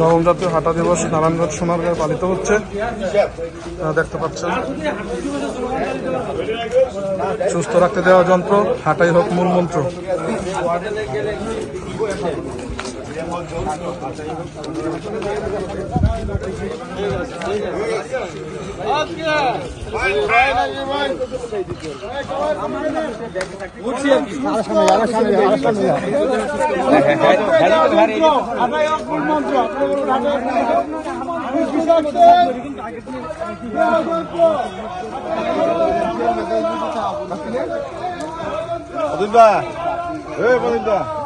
নবম জাতীয় হাটা দিবস নারায়ণগঞ্জ সোনারগাঁয়ে পালিত হচ্ছে। দেখতে পাচ্ছেন। সুস্থ রাখতে দেওয়া যন্ত্র, হাটাই হোক মূল মন্ত্র। Adında. Evet, adında.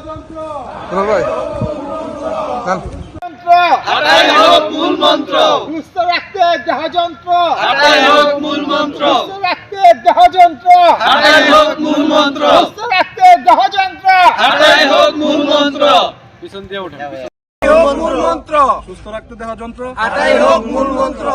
ভাই। হাটাই হোক মূল মন্ত্র। সুস্থ রাখতে দেহ যন্ত্র হাটাই হোক মূল মন্ত্র। সুস্থ রাখতে দেহ যন্ত্র হাটাই হোক মূল মন্ত্র। সুস্থ রাখতে দেহ হাটাই হোক মূল মন্ত্র। মূল মন্ত্র। সুস্থ রাখতে দেওয়া যন্ত্র হোক মূল মন্ত্র।